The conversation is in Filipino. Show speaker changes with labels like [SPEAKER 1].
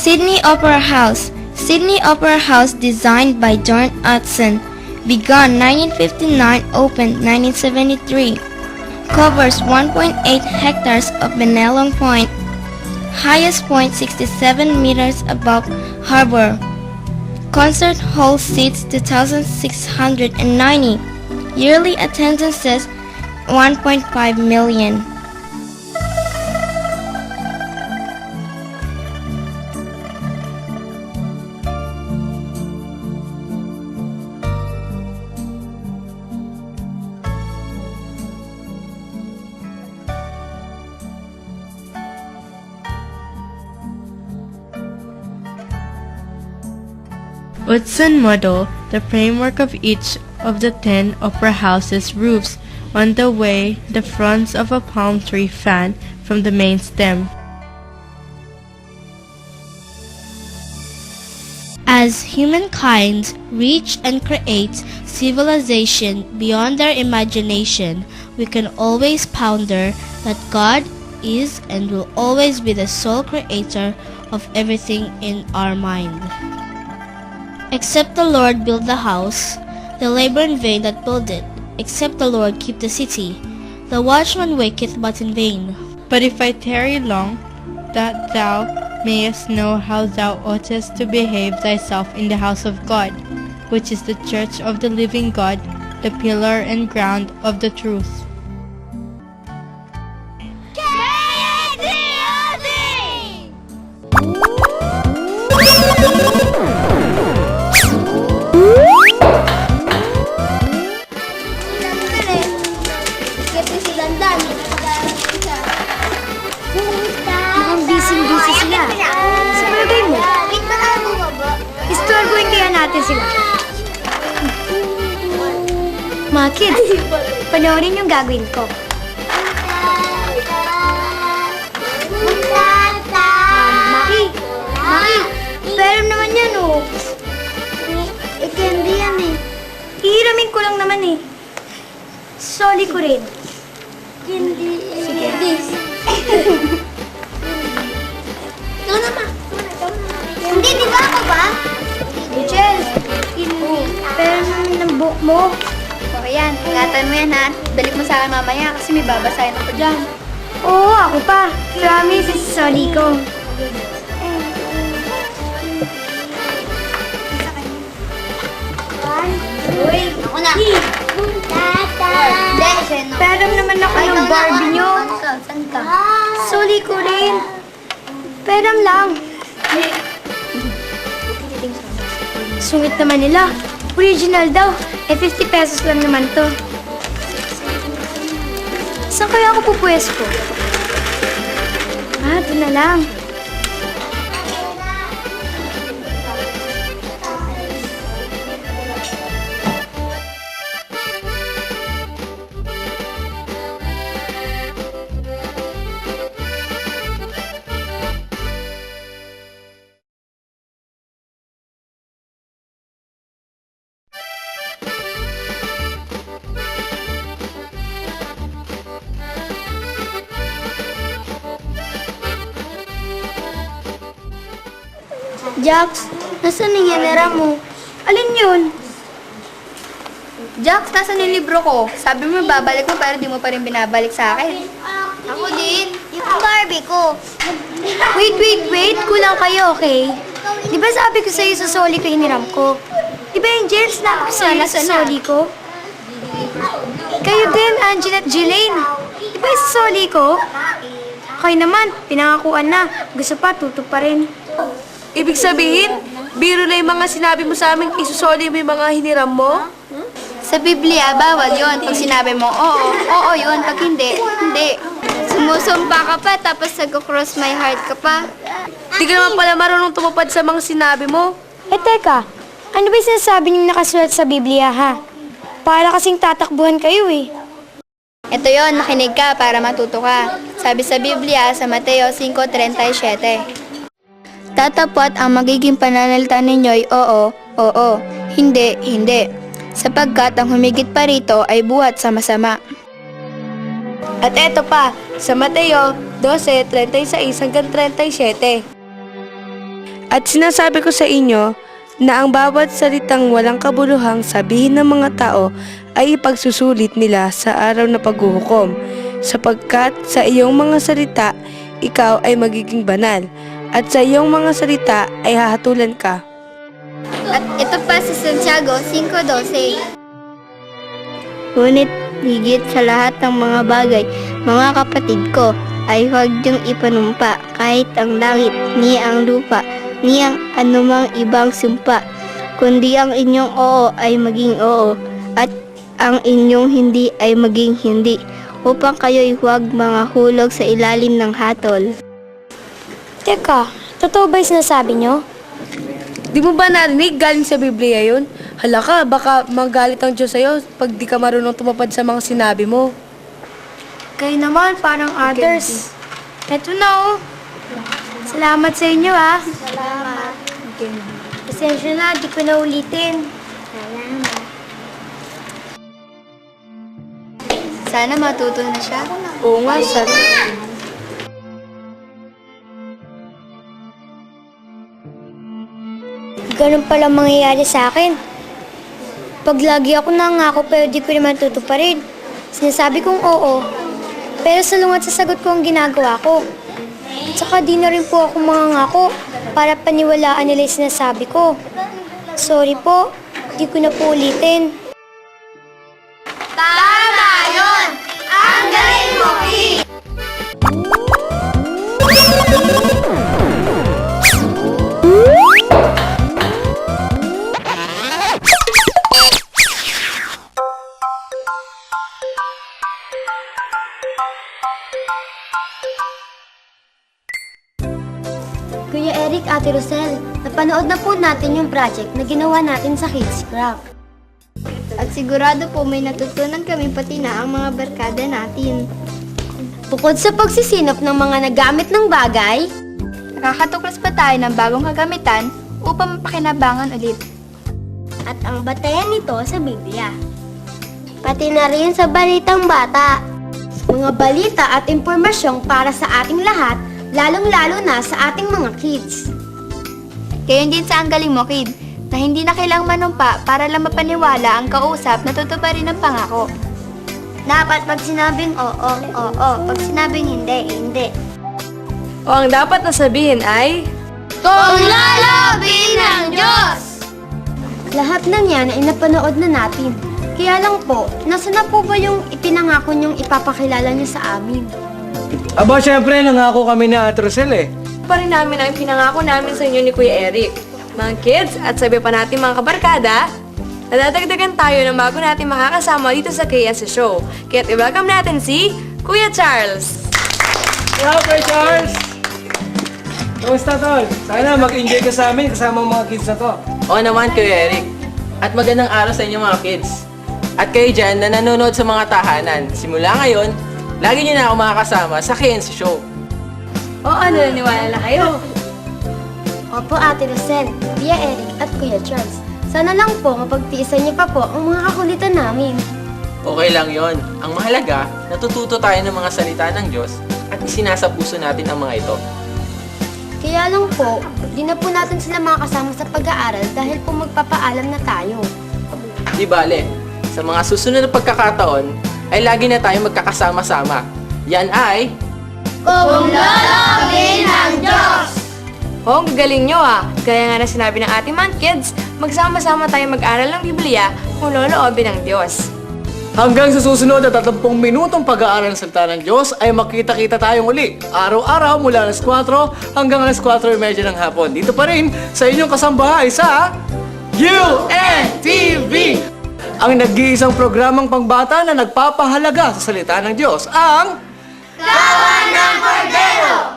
[SPEAKER 1] Sydney Opera House. Sydney Opera House designed by John Utson. Begun 1959, opened 1973. Covers 1.8 hectares of Benelong Point. Highest point 67 meters above harbor. Concert hall seats 2,690. Yearly attendances 1.5 million.
[SPEAKER 2] Woodson model the framework of each of the ten opera house's roofs on the way the fronds of a palm tree fan from the main stem.
[SPEAKER 3] As humankind reach and creates civilization beyond their imagination, we can always ponder that God is and will always be the sole creator of everything in our mind. Except the Lord build the house, the labor in vain that build it. Except the Lord keep the city, the watchman waketh but in vain.
[SPEAKER 2] But if I tarry long, that thou mayest know how thou oughtest to behave thyself in the house of God, which is the church of the living God, the pillar and ground of the truth.
[SPEAKER 4] Mga kids, panoorin yung gagawin ko. Maki, Maki, pero naman yan oh. Eh, candy yan eh. Hihiramin ko lang naman eh. Soli ko rin. Candy. Sige. Ikaw naman. Hindi, di ba ako ba? Michelle. Hindi. Pero naman ng buhok mo.
[SPEAKER 5] Yan, ingatan mo yan ha. Balik mo sa akin mamaya kasi may babasahin ako dyan.
[SPEAKER 4] Oo, ako pa. Promise, soli ko.
[SPEAKER 5] Uy, ako na.
[SPEAKER 4] Tata. Pero naman ako ng Barbie nyo.
[SPEAKER 5] Saan ka?
[SPEAKER 4] Soli ko rin. Peram lang. Sungit naman nila. Original daw. Eh, 50 pesos lang naman to. Saan kaya ako pupwesto? Ah, doon na lang. Jax, nasaan yung mo? Alin yun?
[SPEAKER 5] Jax, nasa yung libro ko? Sabi mo babalik mo pero di mo pa rin binabalik sa akin.
[SPEAKER 4] Ako din. Yung Barbie ko. Wait, wait, wait. Kulang kayo, okay? Di ba sabi ko sa'yo sa soli ko hiniram ko? Di ba yung James na ako sa'yo sa soli ko? Kayo din, Angela at Jelaine. Di ba yung soli ko? Kayo naman, pinangakuan na. Gusto pa, tutok pa rin.
[SPEAKER 6] Ibig sabihin, biro na yung mga sinabi mo sa amin, isusoli mo yung mga hiniram mo?
[SPEAKER 5] Sa Biblia, bawal yon Pag sinabi mo, oo, oo yun. Pag hindi, hindi. Sumusumpa ka pa, tapos nag-cross my heart ka pa.
[SPEAKER 6] Di ka naman pala marunong tumupad sa mga sinabi mo.
[SPEAKER 4] Eh teka, ano ba yung sinasabi niyong nakasulat sa Biblia ha? Para kasing tatakbuhan kayo eh.
[SPEAKER 5] Ito yon makinig ka para matuto ka. Sabi sa Biblia sa Mateo 5.37. Tatapot ang magiging pananalita ninyo'y oo, oo, hindi, hindi. Sapagkat ang humigit pa rito ay buhat sa masama.
[SPEAKER 6] At eto pa, sa Mateo 12:36 hanggang 37. At sinasabi ko sa inyo na ang bawat salitang walang kabuluhang sabihin ng mga tao ay ipagsusulit nila sa araw na paghuhukom, sapagkat sa iyong mga salita, ikaw ay magiging banal, at sa iyong mga salita ay hahatulan ka.
[SPEAKER 7] At ito pa si Santiago 5.12. Ngunit higit sa lahat ng mga bagay, mga kapatid ko, ay huwag niyong ipanumpa kahit ang langit, ni ang lupa, ni ang anumang ibang sumpa, kundi ang inyong oo ay maging oo, at ang inyong hindi ay maging hindi, upang kayo'y huwag mga hulog sa ilalim ng hatol.
[SPEAKER 8] Teka, totoo ba yung sinasabi nyo?
[SPEAKER 6] Di mo ba narinig galing sa Biblia yun? Hala ka, baka magalit ang Diyos sa'yo pag di ka marunong tumapad sa mga sinabi mo.
[SPEAKER 8] Kayo naman, parang others. Eto na oh. Salamat sa inyo ah. Salamat. Pasensya na, di ko na ulitin.
[SPEAKER 7] Sana matuto na siya.
[SPEAKER 6] Oo nga, sir.
[SPEAKER 8] Ganun pala mangyayari sa akin. Pag lagi ako nangako pero di ko naman tutuparin. Sinasabi kong oo. Pero salungat sa sagot ko ang ginagawa ko. At saka di na rin po ako mangangako para paniwalaan nila yung sinasabi ko. Sorry po, di ko na po ulitin. Kuya Eric, Ate Rosel, napanood na po natin yung project na ginawa natin sa Kids Craft.
[SPEAKER 7] At sigurado po may natutunan kami pati na ang mga barkada natin.
[SPEAKER 8] Bukod sa pagsisinop ng mga nagamit ng bagay,
[SPEAKER 7] Nakakatuklas pa tayo ng bagong kagamitan upang mapakinabangan ulit.
[SPEAKER 8] at ang batayan nito sa Biblia. Pati na rin sa balitang bata. Mga balita at impormasyong para sa ating lahat, lalong-lalo na sa ating mga kids.
[SPEAKER 7] Gayon din sa ang galing mo, kid, na hindi na kailang manumpa para lang mapaniwala ang kausap na tutuparin ang pangako.
[SPEAKER 8] Dapat pag sinabing oo, oo. Pag sinabing hindi, hindi.
[SPEAKER 6] O ang dapat na sabihin ay...
[SPEAKER 7] Kung lalabin ng Diyos!
[SPEAKER 8] Lahat ng yan ay napanood na natin. Kaya lang po, nasa na po ba yung ipinangako niyong ipapakilala niyo sa amin?
[SPEAKER 9] Aba, syempre, nangako kami ni Ate Rosel eh.
[SPEAKER 6] Pa rin namin ang pinangako namin sa inyo ni Kuya Eric. Mga kids, at sabi pa natin mga kabarkada, nadadagdagan tayo ng bago natin makakasama dito sa KS Show. Kaya't i-welcome natin si Kuya Charles.
[SPEAKER 9] Hello, Kuya Charles! Kamusta, Tol? Sana mag-enjoy ka sa amin kasama ang mga kids na to.
[SPEAKER 10] Oo naman, Kuya Eric. At magandang araw sa inyo mga kids. At kayo dyan na nanonood sa mga tahanan, simula ngayon, lagi niyo na ako makakasama sa KNC Show.
[SPEAKER 6] O ano, naniwala na kayo?
[SPEAKER 8] Opo, Ate Rosel, Kuya Eric at Kuya Charles. Sana lang po mapagtiisan niyo pa po ang mga kakulitan namin.
[SPEAKER 10] Okay lang yon. Ang mahalaga, natututo tayo ng mga salita ng Diyos at isinasa puso natin ang mga ito.
[SPEAKER 8] Kaya lang po, di na po natin sila makakasama sa pag-aaral dahil po magpapaalam na tayo.
[SPEAKER 10] Di bale, sa mga susunod na pagkakataon, ay lagi na tayo magkakasama-sama. Yan ay...
[SPEAKER 6] Oh, ang gagaling nyo ah. Gaya nga na sinabi ng ating mga kids, magsama-sama tayo mag-aral ng Biblia kung loloobin ng Diyos.
[SPEAKER 9] Hanggang sa susunod na 30 minutong pag-aaral ng salita ng Diyos ay makita-kita tayong uli. Araw-araw mula alas 4 hanggang alas 4.30 ng hapon. Dito pa rin sa inyong kasambahay sa UNTV! Ang nag-iisang programang pangbata na nagpapahalaga sa salita ng Diyos, ang... Kawan ng Cordero!